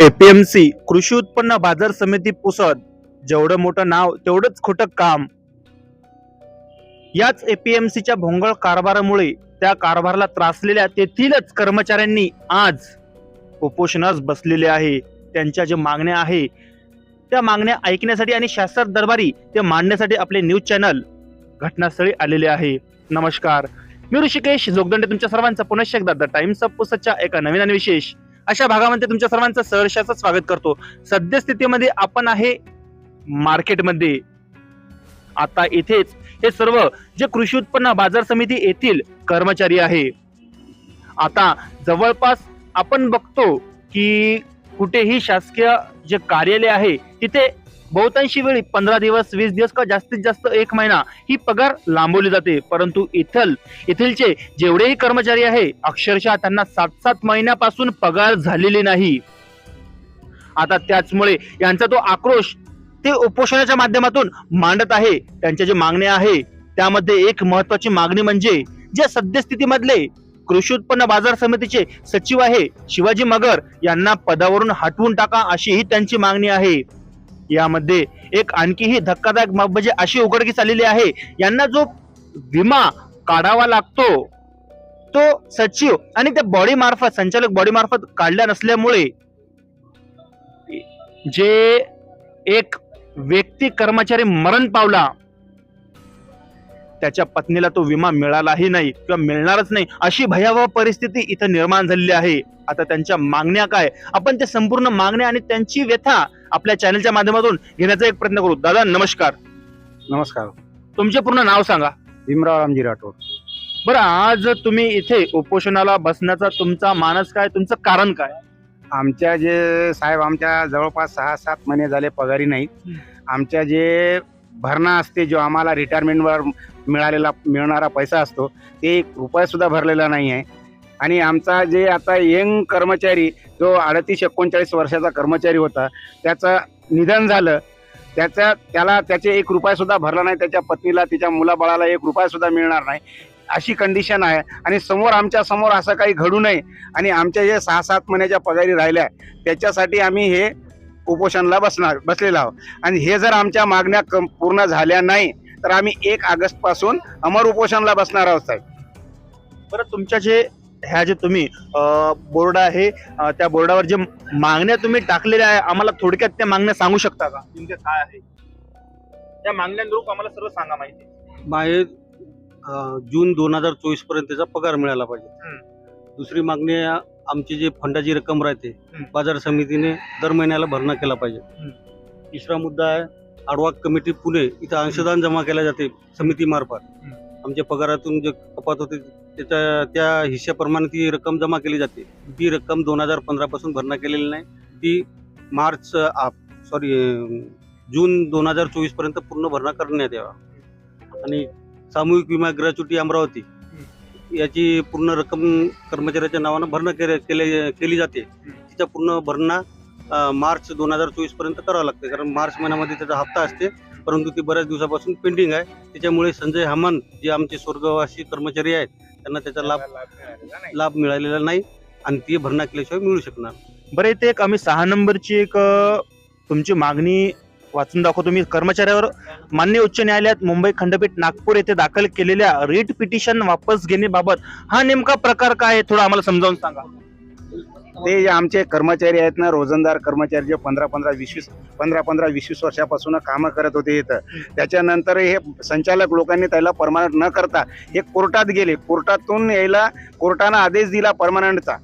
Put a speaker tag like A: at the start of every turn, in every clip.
A: APMC कृषी उत्पन्न बाजार समिती पुसद जेवढं मोठं नाव तेवढंच खोटं काम. याच एपीएमसीच्या भोंगळ कारभारामुळे त्या कारभाराला त्रासलेल्या तेथीलच कर्मचाऱ्यांनी आज उपोषणास बसलेले आहे. त्यांच्या ज्या मागण्या आहे त्या मागण्या ऐकण्यासाठी आणि शास्त्र दरबारी ते मांडण्यासाठी आपले न्यूज चॅनल घटनास्थळी आलेले आहे. नमस्कार. मी ऋषिकेश जोगदंडे तुमच्या सर्वांचं पुनश्च एकदा द टाइम्स ऑफ पुसदच्या एका नवीन आणि विशेष अशा भागामध्ये तुमच्या सर्वांचं सहर्षाचं स्वागत करतो. सद्यस्थितीमध्ये आपण आहे मार्केटमध्ये. आता इथेच हे सर्व जे कृषी उत्पन्न बाजार समिती येथील कर्मचारी आहे. आता जवळपास आपण बघतो की कुठेही शासकीय जे कार्यालय आहे तिथे बहुतांशी वेळी पंधरा दिवस वीस दिवस का जास्तीत जास्त एक महिना ही पगार लांबवली जाते. परंतु इथल येथीलचे जेवढेही कर्मचारी आहे अक्षरशः त्यांना सात सात महिन्यापासून पगार झालेली नाही. आता त्याचमुळे यांचा तो आक्रोश ते उपोषणाच्या माध्यमातून मांडत आहे. त्यांच्या जे मागण्या आहे त्यामध्ये एक महत्वाची मागणी म्हणजे जे सद्यस्थितीमधले कृषी उत्पन्न बाजार समितीचे सचिव आहे शिवाजी मगर यांना पदावरून हटवून टाका अशी ही त्यांची मागणी आहे. यामध्ये एक आणखीही धक्कादायक बाब म्हणजे अशी उघडकीस आलेली आहे. यांना जो विमा काढावा लागतो तो सचिव आणि त्या बॉडी मार्फत संचालक बॉडी मार्फत काढल्या नसल्यामुळे जे एक व्यक्ती कर्मचारी मरण पावला त्याच्या पत्नीला तो विमा मिळालाही नाही किंवा मिळणारच नाही अशी भयावह परिस्थिती इथं निर्माण झालेली आहे. आता त्यांच्या मागण्या काय? आपण त्या संपूर्ण मागण्या आणि त्यांची व्यथा आपल्या चॅनलच्या माध्यमातून घेण्याचा एक प्रयत्न करू. दादा नमस्कार.
B: नमस्कार.
A: तुमचे पूर्ण नाव सांगा.
B: भीमराव रामजी राठोड.
A: बरं आज तुम्ही इथे उपोषणाला बसण्याचा तुमचा मानस काय? तुमचं कारण काय?
B: आमच्या जे साहेब आमच्या जवळपास सहा सात महिने झाले पगारी नाही. आमच्या जे भरणा असते जो आम्हाला रिटायरमेंटवर मिळालेला मिळणारा पैसा असतो ते एक रुपयासुद्धा भरलेला नाही आहे. आणि आमचा जे आता यंग कर्मचारी जो अडतीस एकोणचाळीस वर्षाचा कर्मचारी होता त्याचं निधन झालं. त्याचा त्याला त्याचे एक रुपयासुद्धा भरला नाही त्याच्या पत्नीला तिच्या मुलाबाळाला एक रुपयासुद्धा मिळणार नाही. अशी कंडिशन आहे. आणि समोर आमच्यासमोर असं काही घडू नये. आणि आमच्या जे सहा सात महिन्याच्या पगारी राहिल्या त्याच्यासाठी आम्ही हे उपोषणला बसणार बसलेलो आहोत. आणि हे जर आमच्या मागण्या कम पूर्ण झाल्या नाही तर आम्ही एक ऑगस्टपासून अमर उपोषणला बसणार आहोत साहेब.
A: बरं तुमच्या जे ह्या जे तुम्ही बोर्ड आहे त्या बोर्डावर जे मागण्या तुम्ही टाकलेल्या आहे आम्हाला थोडक्यात त्या मागण्या सांगू शकता का? नेमक्या काय आहे? त्या मागण्यांनुरूप आम्हाला सर्व सांगा माहिती.
C: माहे अं, जून दोन हजार चोवीस पर्यंतचा पगार मिळाला पाहिजे. दुसरी मागणी आमची जी फंडाची रक्कम राहते. बाजार समितीने दर महिन्याला भरणा केला पाहिजे. तिसरा मुद्दा आहे आडवा कमिटी पुणे इथं अंशदान जमा केल्या जाते समितीमार्फत. आमच्या पगारातून जे कपात होते त्याच्या त्या हिश्श्याप्रमाणे ती रक्कम जमा केली जाते ती रक्कम दोन हजार पंधरा पासून भरणा केलेली नाही ती मार्च सॉरी जून दोन हजार चोवीसपर्यंत पूर्ण भरणा करण्यात यावा आणि सामूहिक विमा ग्रॅच्युटी अमरावती याची पूर्ण रक्कम कर्मचाऱ्याच्या नावानं भरणा केले केले- केली जाते. तिचा पूर्ण भरणा मार्च दोन हजार चोवीसपर्यंत करावं लागते. कारण मार्च महिन्यामध्ये त्याचा हप्ता असते परंतु ती बऱ्याच दिवसापासून पेंडिंग आहे. त्याच्यामुळे संजय हमान जे आमचे स्वर्गवासी कर्मचारी आहेत त्यांना त्याचा लाभ लाभ मिळालेला नाही आणि ती भरणा केल्याशिवाय मिळू शकणार
A: बरं इथे एक आम्ही सहा नंबरची एक तुमची मागणी वाचून दाखवतो मी. कर्मचाऱ्यावर मान्य उच्च न्यायालयात मुंबई खंडपीठ नागपूर येथे दाखल केलेल्या रिट पिटिशन वापस घेण्याबाबत हा नेमका प्रकार काय आहे थोडा आम्हाला समजावून सांगा.
B: ते जे आमचे कर्मचारी आहेत ना रोजंदार कर्मचारी जे पंधरा पंधरा वीस वीस पंधरा पंधरा वीस वीस वर्षापासून कामं करत होते इथं. त्याच्यानंतर हे संचालक लोकांनी त्याला परमानंट न करता हे कोर्टात गेले. कोर्टातून यायला कोर्टानं आदेश दिला परमानंटचा.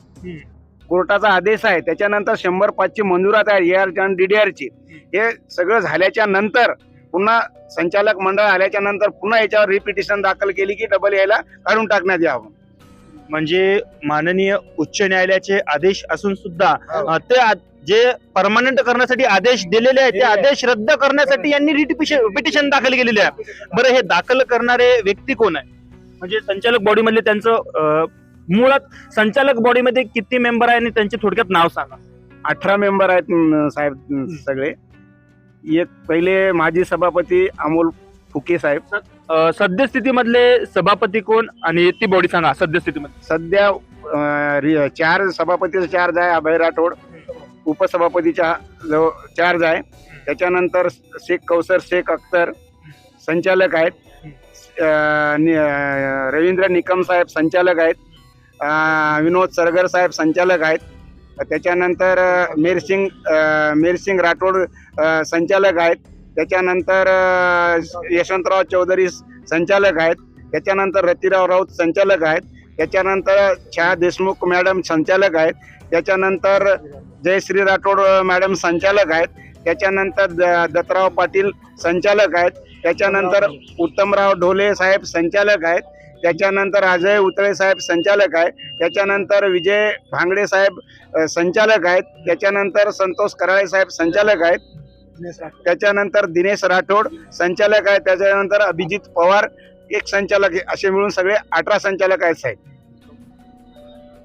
B: कोर्टाचा आदेश आहे. त्याच्यानंतर शंभर पाचची मंजुरात आहे ए आर आणि डीडीआरची हे सगळं झाल्याच्यानंतर पुन्हा संचालक मंडळ आल्याच्यानंतर पुन्हा याच्यावर रिपिटिशन दाखल केली की डबल यायला काढून टाकण्यात यावं.
A: म्हणजे माननीय उच्च न्यायालयाचे आदेश असून सुद्धा अं, ते जे परमनंट करण्यासाठी आदेश दिलेले आहेत ते. आदेश रद्द करण्यासाठी यांनी रिट पिटिशन दाखल केलेले आहे बरं हे दाखल करणारे व्यक्ती कोण आहे? म्हणजे संचालक बॉडी मधले त्यांचं मुळात संचालक बॉडीमध्ये किती मेंबर आहे आणि त्यांचे थोडक्यात नाव सांगा.
B: अठरा मेंबर आहेत साहेब सगळे. एक पहिले माजी सभापती अमोल फुके साहेब.
A: अं, सद्यस्थितीमधले सभापती कोण आणि ती बॉडी सांगा सद्यस्थितीमध्ये
B: सध्या अं, रि- चार सभापती चार आहे अभय राठोड. उपसभापतीचा जो चार्ज आहे त्याच्यानंतर शेख कौसर शेख अख्तर संचालक आहेत. अं, नि- अं, रवींद्र निकम साहेब संचालक आहेत. विनोद सरगर साहेब संचालक आहेत. त्याच्यानंतर मिरसिंग मेरसिंग मेरसिंग राठोड संचालक आहेत. त्याच्यानंतर यशवंतराव चौधरी संचालक आहेत. त्याच्यानंतर रतिराव राऊत संचालक आहेत. त्याच्यानंतर छाया देशमुख मॅडम संचालक आहेत. त्याच्यानंतर जयश्री राठोड मॅडम संचालक आहेत. त्याच्यानंतर द- दत्तराव पाटील संचालक आहेत. त्याच्यानंतर उत्तमराव ढोले साहेब संचालक आहेत. त्याच्यानंतर अजय उतळे साहेब संचालक आहेत त्याच्यानंतर विजय भांगडे साहेब संचालक आहेत. त्याच्यानंतर संतोष कराळे साहेब संचालक आहेत. त्याच्यानंतर दिनेश राठोड संचालक आहेत त्याच्यानंतर अभिजित पवार एक संचालक आहे. असे मिळून सगळे अठरा संचालक आहेत साहेब.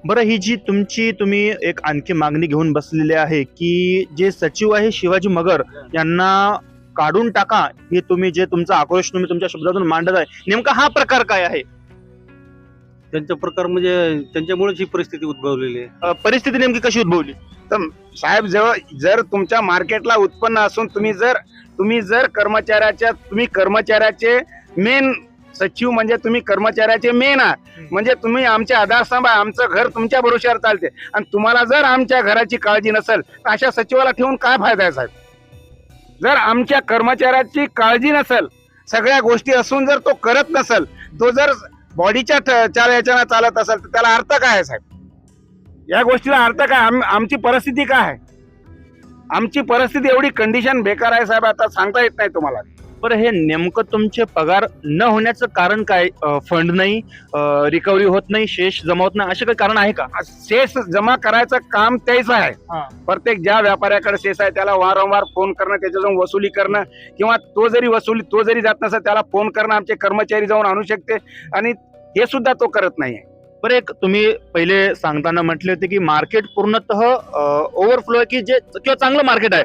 A: बरं ही जी तुमची तुम्ही एक आणखी मागणी घेऊन बसलेली आहे की जे सचिव आहे शिवाजी मगर यांना काढून टाका. हे तुम्ही जे तुमचा आक्रोश तुम्ही तुमच्या शब्दातून मांडत आहे. नेमका हा प्रकार काय आहे?
C: त्यांचा प्रकार म्हणजे त्यांच्यामुळेच ही परिस्थिती उद्भवलेली आहे.
A: अ, परिस्थिती नेमकी कशी उद्भवली?
B: साहेब जवळ जर तुमच्या मार्केटला उत्पन्न असून तुम्ही जर तुम्ही जर कर्मचाऱ्याच्या तुम्ही कर्मचाऱ्याचे मेन सचिव म्हणजे तुम्ही कर्मचाऱ्याचे मेन आहात. म्हणजे तुम्ही आमचे आधारस्तंभ आहे आमचं घर तुमच्या भरोश्यावर चालते. आणि तुम्हाला जर आमच्या घराची काळजी नसेल तर अशा सचिवाला ठेवून काय फायदा आहे साहेब? जर आमच्या कर्मचाऱ्याची काळजी नसेल सगळ्या गोष्टी असून जर तो करत नसेल तो जर बॉडीच्या चाल याच्यानं चालत असेल तर त्याला अर्थ काय आहे साहेब? या गोष्टीला अर्थ काय? आम- आमची परिस्थिती काय आहे? आमची परिस्थिती एवढी कंडिशन बेकार आहे साहेब आता सांगता येत नाही तुम्हाला.
A: बरं हे नेमकं तुमचे पगार न होण्याचं कारण काय? फंड नाही रिकव्हरी होत नाही शेष जमा होत नाही असे काही कारण आहे का?
B: शेष जमा करायचं काम तेच आहे. प्रत्येक ज्या व्यापाऱ्याकडे शेष आहे त्याला वारंवार फोन करणं त्याच्याजवळ वसुली करणं किंवा तो जरी वसुली तो जरी जात नसेल त्याला फोन करणं आमचे कर्मचारी जाऊन आणू शकते. आणि हे सुद्धा तो करत नाहीये.
A: बरं एक तुम्ही पहिले सांगताना म्हटले होते की मार्केट पूर्णतः ओव्हरफ्लो आहे की जे किंवा चांगलं मार्केट आहे.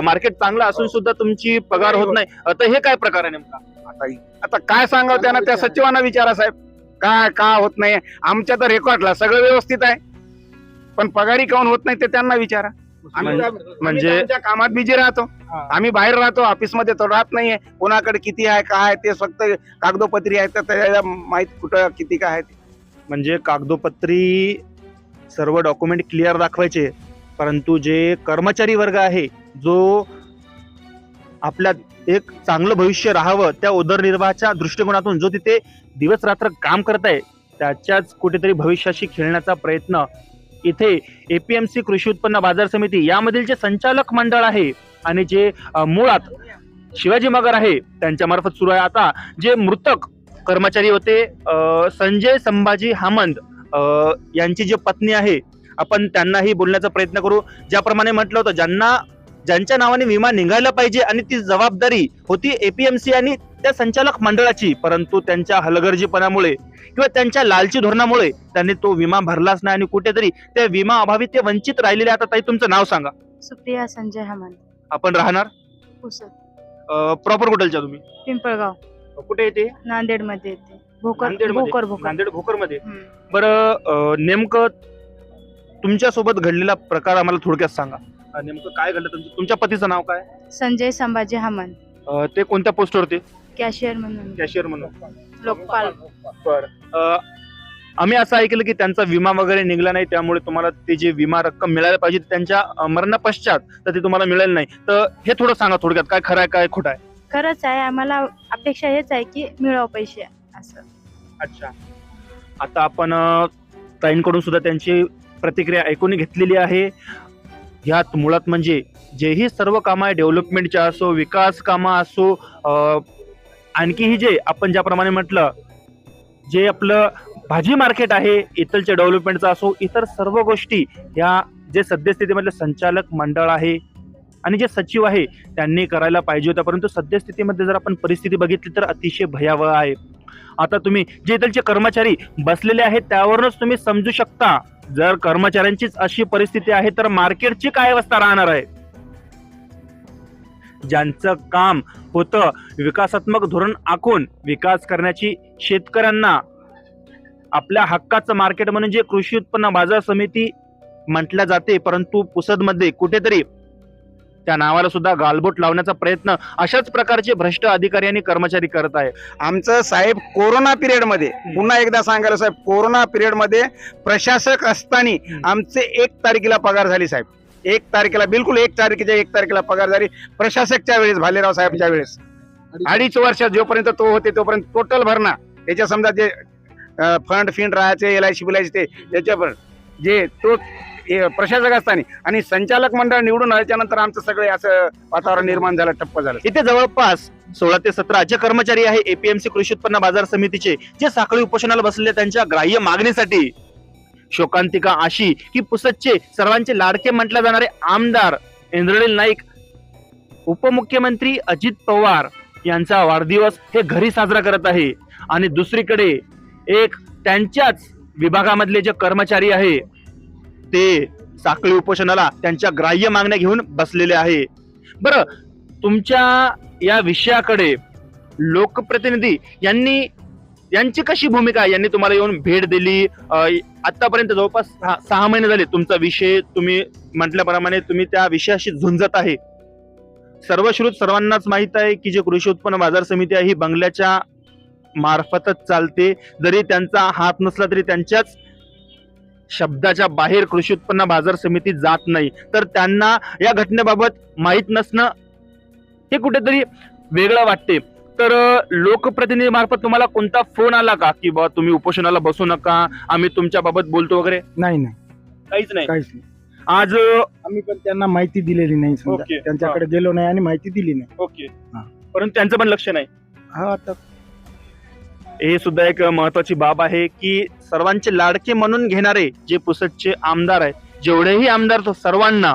A: मार्केट चांगलं असून सुद्धा तुमची पगार होत नाही. अ, तर हे काय प्रकार आहे नेमका?
B: आता आता काय सांगावं त्यांना? त्या सचिवांना विचारा. साहेब. काय का होत नाही? आमच्या तर रेकॉर्डला सगळं व्यवस्थित आहे. पण पगारी काऊन होत नाही ते त्यांना विचारा. आम्ही
A: म्हणजे- म्हणजे-
B: आम्ही तर आमच्या कामात बिझी राहतो. आम्ही बाहेर राहतो ऑफिसमध्ये तो राहत नाहीये. कोणाकडे किती आहे काय आहे, ते फक्त कागदोपत्री आहे तर त्याला माहीत कुठं किती काय आहे ते.
A: म्हणजे कागदोपत्री सर्व डॉक्युमेंट क्लिअर दाखवायचे परंतु जे कर्मचारी वर्ग आहे जो आपल्या एक चांगलं भविष्य राहावं त्या उदरनिर्वाहाच्या दृष्टिकोनातून जो तिथे दिवस रात्र काम करत आहे त्याच्याच कुठेतरी भविष्याशी खेळण्याचा प्रयत्न इथे एपीएमसी कृषी उत्पन्न बाजार समिती यामधील जे संचालक मंडळ आहे आणि जे मुळात शिवाजी मगर आहे त्यांच्या मार्फत सुरू आहे आता. जे मृतक कर्मचारी होते संजय संभाजी हामंद यांची जी पत्नी आहे आपण त्यांनाही बोलण्याचा प्रयत्न करू. ज्याप्रमाणे म्हटलं होतं ज्यांना ज्यांच्या नावाने विमा निघायला पाहिजे आणि ती जबाबदारी होती एपीएमसी आणि त्या संचालक मंडळाची परंतु त्यांच्या हलगर्जीपणामुळे किंवा त्यांच्या लालची धोरणामुळे त्यांनी तो विमा भरलाच नाही आणि कुठेतरी त्या विमा अभावी ते वंचित राहिलेले आता ताई तुमचं नाव सांगा.
D: सुप्रिया संजय हमान
A: आपण राहणार?
D: पुसद.
A: प्रॉपर कुठलच्या तुम्ही?
D: पिंपळगाव.
A: कुठे येते
D: नांदेडमध्ये येते भोकर
A: नांदेडमध्ये?
D: भोकर भोकर.
A: नांदेड भोकरमध्ये
D: हम्म.
A: बरं अ, नेमकं तुमच्यासोबत घडलेला प्रकार आम्हाला थोडक्यात सांगा. अ, नेमकं काय घडलं? तुमचं तुमच्या पतीचं नाव काय?
D: संजय संभाजी हमान
A: अ, ते कोणत्या पोस्टवर होते
D: कॅशियर म्हणून.
A: कॅशियर म्हणून.
D: लोकपाल.
A: बरं. अ, आम्ही असं ऐकलं की त्यांचा विमा वगैरे निघला नाही त्यामुळे तुम्हाला ते जे विमा रक्कम मिळायला पाहिजे ती त्यांच्या अ, मरणापश्चात तर ते तुम्हाला मिळेल नाही. तर हे थोडं सांगा थोडक्यात काय खरं आहे काय खोटं आहे?
D: खरंच आहे आम्हाला अपेक्षा हेच आहे की मिळावं पैसे असं.
A: अच्छा. आता आपण अ, ताईंकडून सुद्धा त्यांची प्रतिक्रिया ऐकून घेतलेली आहे. ह्यात मुळात म्हणजे जेही सर्व कामं आहे डेव्हलपमेंटच्या असो विकास कामं असो आणखीही जे आपण ज्याप्रमाणे म्हटलं जे आपलं भाजी मार्केट आहे इथलच्या डेव्हलपमेंटचा असो इतर सर्व गोष्टी ह्या जे सद्यस्थितीमधलं संचालक मंडळ आहे आणि जे सचिव आहे त्यांनी करायला पाहिजे होत्या परंतु सद्यस्थितीमध्ये जर आपण परिस्थिती बघितली तर अतिशय भयावह आहे. आता तुम्ही जे इथलचे कर्मचारी बसलेले आहेत त्यावरूनच तुम्ही समजू शकता. जर कर्मचाऱ्यांचीच अशी परिस्थिती आहे तर मार्केटची काय अवस्था राहणार आहे? ज्यांचं काम होतं विकासात्मक धोरण आखून विकास करण्याची शेतकऱ्यांना आपल्या हक्काचं मार्केट म्हणून जे कृषी उत्पन्न बाजार समिती म्हटल्या जाते परंतु पुसदमध्ये कुठेतरी त्या नावाला सुद्धा गालबोट लावण्याचा प्रयत्न अशाच प्रकारचे भ्रष्ट अधिकारी आणि कर्मचारी करत आहे
B: आमचं साहेब कोरोना पिरियडमध्ये पुन्हा एकदा सांगायला साहेब कोरोना पिरियडमध्ये प्रशासक असताना. आमचे एक तारखेला पगार झाली साहेब. एक तारखेला बिलकुल एक तारखेच्या एक तारखेला पगार झाली. प्रशासकच्या वेळेस भालेराव साहेबच्या वेळेस. अडीच वर्ष जोपर्यंत तो होते तोपर्यंत टोटल भरणा. त्याच्या समजा जे फंड फिंड राहायचे एल आय सी बिलायचे ते त्याच्यावर जे तो प्रशासक असताना आणि संचालक मंडळ निवडून आल्याच्यानंतर आमचं सगळे असं वातावरण निर्माण झालं टप्प झालं.
A: इथे जवळपास सोळा ते सतरा जे कर्मचारी आहे एपीएमसी कृषी उत्पन्न बाजार समितीचे जे साखळी उपोषणाला बसलेले त्यांच्या ग्राह्य मागणीसाठी. शोकांतिका अशी की पुसदचे सर्वांचे लाडके म्हटले जाणारे आमदार इंद्रनील नाईक उपमुख्यमंत्री अजित पवार यांचा वाढदिवस हे घरी साजरा करत आहे. आणि दुसरीकडे एक त्यांच्याच विभागामधले जे कर्मचारी आहे ते साखळी उपोषणाला त्यांच्या ग्राह्य मागण्या घेऊन बसलेले आहे. बरं तुमच्या या विषयाकडे लोकप्रतिनिधी यांनी यांची कशी भूमिका आहे? यांनी तुम्हाला येऊन भेट दिली. आतापर्यंत जवळपास सहा सहा महिने झाले तुमचा विषय तुम्ही म्हटल्याप्रमाणे तुम्ही त्या विषयाशी झुंजत आहे. सर्वश्रुत सर्वांनाच माहीत आहे की जे कृषी उत्पन्न बाजार समिती आहे ही बंगल्याच्या मार्फतच चालते. जरी त्यांचा हात नसला तरी त्यांच्याच शब्दाच्या बाहेर कृषी उत्पन्न बाजार समिती जात नाही. तर त्यांना या घटनेबाबत माहीत नसणं हे कुठेतरी वेगळं वाटते. तर अ, लोकप्रतिनिधी मार्फत तुम्हाला कोणता फोन आला का? की बा तुम्ही उपोषणाला बसू नका आम्ही तुमच्या बाबत बोलतो वगैरे?
E: नाही नाही.
A: काहीच नाही.
E: काहीच नाही.
A: आज
E: आम्ही पण त्यांना माहिती दिलेली नाही समजा.
A: ओके.
E: त्यांच्याकडे गेलो नाही आणि माहिती दिली नाही.
A: ओके.
E: हा.
A: परंतु त्यांचं पण लक्ष नाही.
E: हा आता
A: हे सुद्धा एक महत्वाची बाब आहे की सर्वांचे लाडके म्हणून घेणारे जे पुसटचे आमदार आहेत जेवढेही आमदार तो सर्वांना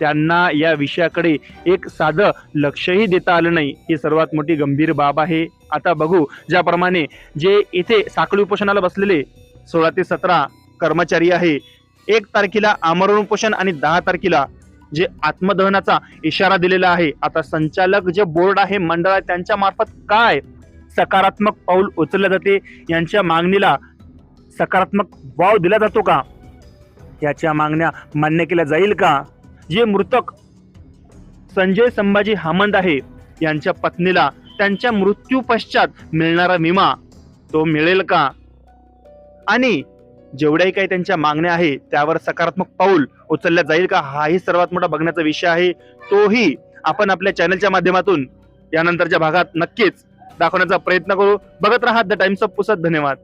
A: त्यांना या विषयाकडे एक साधं लक्षही देता आलं नाही. ही सर्वात मोठी गंभीर बाब आहे. आता बघू ज्याप्रमाणे जे इथे साखळी उपोषणाला बसलेले सोळा ते सतरा कर्मचारी आहे एक तारखेला आमरण उपोषण आणि दहा तारखेला जे आत्मदहनाचा इशारा दिलेला आहे. आता संचालक जे बोर्ड आहे मंडळ आहे त्यांच्या मार्फत काय सकारात्मक पाऊल उचलले जाते. यांच्या मागणीला सकारात्मक वाव दिला जातो का? याच्या मागण्या मान्य केल्या जाईल का? जे मृतक संजय संभाजी हामंद आहे यांच्या पत्नीला त्यांच्या मृत्यू पश्चात मिळणारा विमा तो मिळेल का? आणि जेवढ्याही काही त्यांच्या मागण्या आहे त्यावर सकारात्मक पाऊल उचलल्या जाईल का? हाही सर्वात मोठा बघण्याचा विषय आहे. तोही आपण आपल्या चॅनलच्या माध्यमातून यानंतरच्या भागात नक्कीच दाखवण्याचा प्रयत्न करू. बघत राहा द टाइम्स ऑफ पुसत. धन्यवाद.